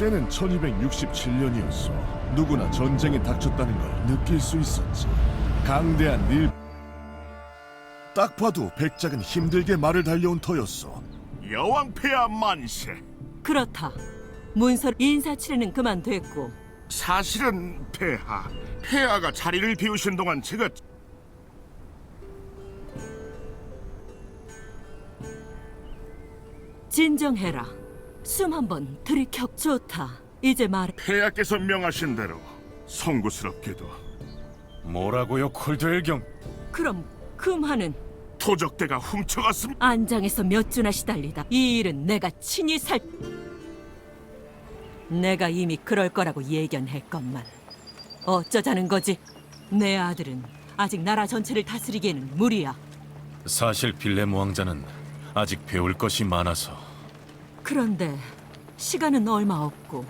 때는 1267년이었어. 누구나 전쟁이 닥쳤다는 걸 느낄 수 있었지. 강대한 닐. 딱 봐도 백작은 힘들게 말을 달려온 터였어. 여왕 폐하 만세. 그렇다. 문서 인사 치레는 그만 됐고 사실은 폐하, 폐하가 자리를 비우신 동안 제가 진정해라. 숨 한번 들이켜 좋다. 이제 말해. 폐하께서 명하신 대로 송구스럽게도 뭐라고요, 콜드웰경? 그럼 금화는 토적대가 훔쳐갔습니다. 안장에서 몇 주나 시달리다. 이 일은 내가 친히 살. 내가 이미 그럴 거라고 예견했건만. 어쩌자는 거지? 내 아들은 아직 나라 전체를 다스리기에는 무리야. 사실 빌렘 왕자는 아직 배울 것이 많아서 그런데 시간은 얼마 없고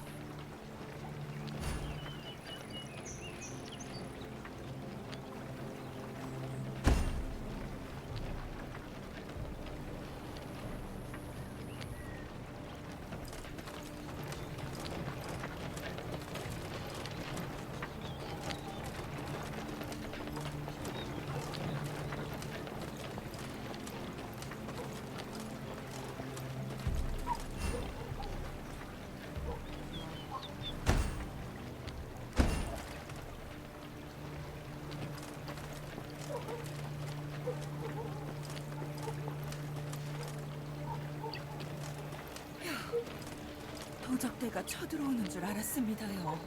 도적대가 쳐들어오는 줄 알았습니다요.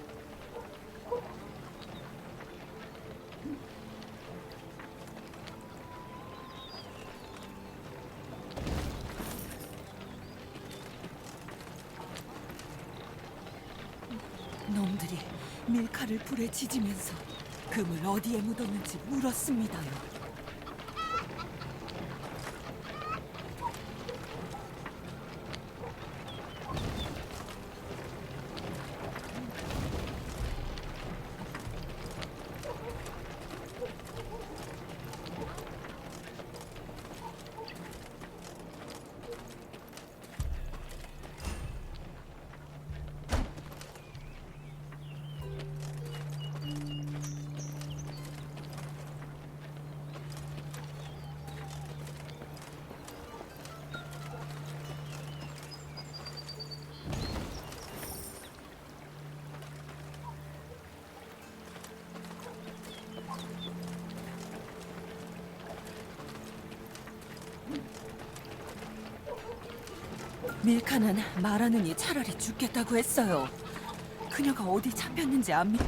놈들이 밀카를 불에 지지면서 금을 어디에 묻었는지 물었습니다요. 밀카는 말하느니 차라리 죽겠다고 했어요. 그녀가 어디 잡혔는지 안 믿...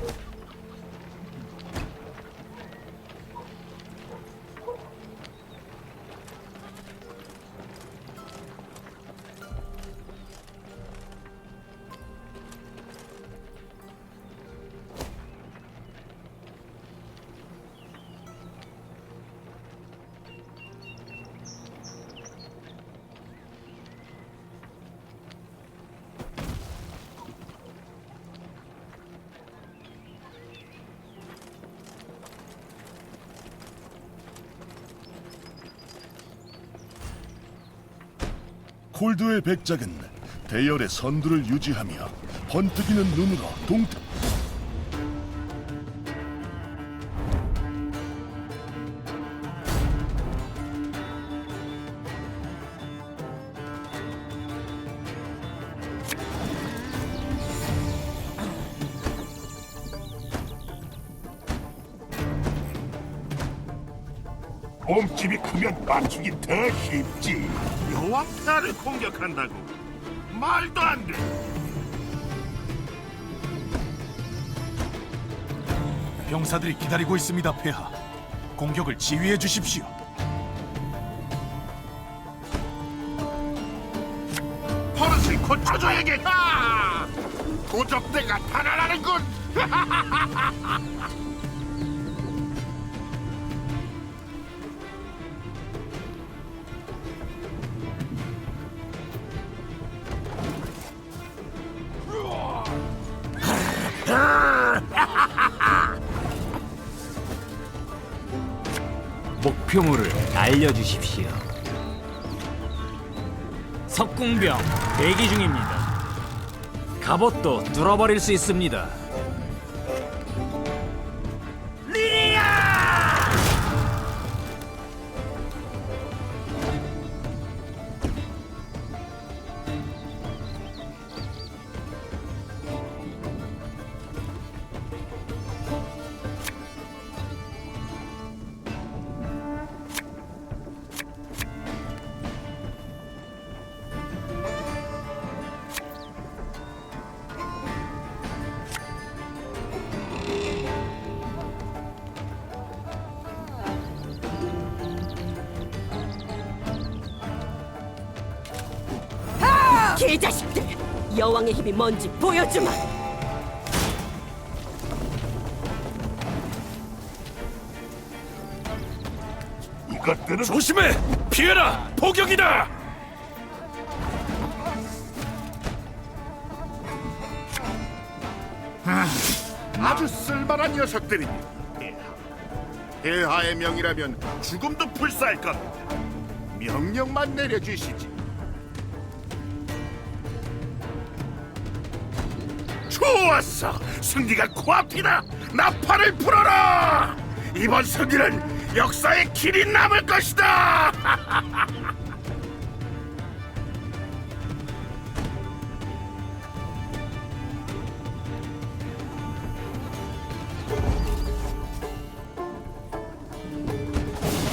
콜드의 백작은 대열의 선두를 유지하며 번뜩이는 눈으로 동태 몸집이 크면 맞추기 더 쉽지. 여왕 폐하를 공격한다고? 말도 안 돼. 병사들이 기다리고 있습니다, 폐하. 공격을 지휘해 주십시오. 버릇을 고쳐줘야겠다. 도적대가 달아나는군. 목표물을 알려주십시오. 석궁병 대기 중입니다. 갑옷도 뚫어버릴 수 있습니다. 개자식들! 여왕의 힘이 뭔지 보여주마! 이것들은 조심해! 피해라! 포격이다! 아주 쓸만한 녀석들입니다. 폐하의 명이라면 죽음도 불사할 겁니다. 명령만 내려주시지. 좋았어. 승리가 코앞이다. 나팔을 불어라. 이번 승리는 역사의 길이 남을 것이다.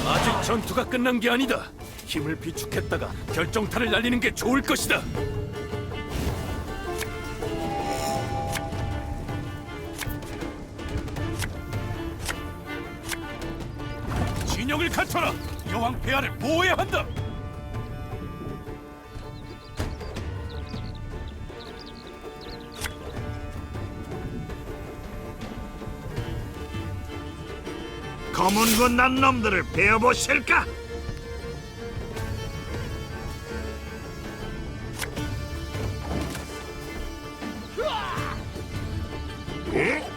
아직 전투가 끝난 게 아니다. 힘을 비축했다가 결정타를 날리는 게 좋을 것이다. 진영을 갖춰라. 여왕 폐하를 보호해야 한다. 검은 군난 놈들을 베어보실까? 에?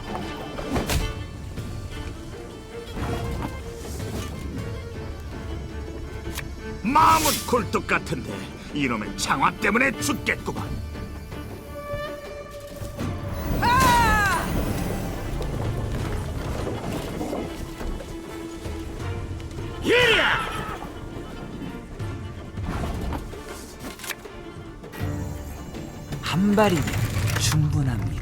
마음은 굴뚝 같은데 이놈의 창화 때문에 죽겠구만. 이야! 한 발이면 충분합니다.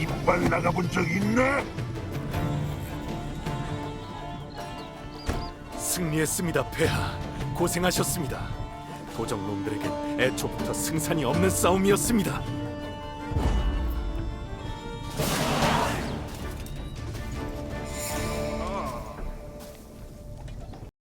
이빨 나가본 적 있나? 승리했습니다, 폐하. 고생하셨습니다. 도적놈들에겐 애초부터 승산이 없는 싸움이었습니다.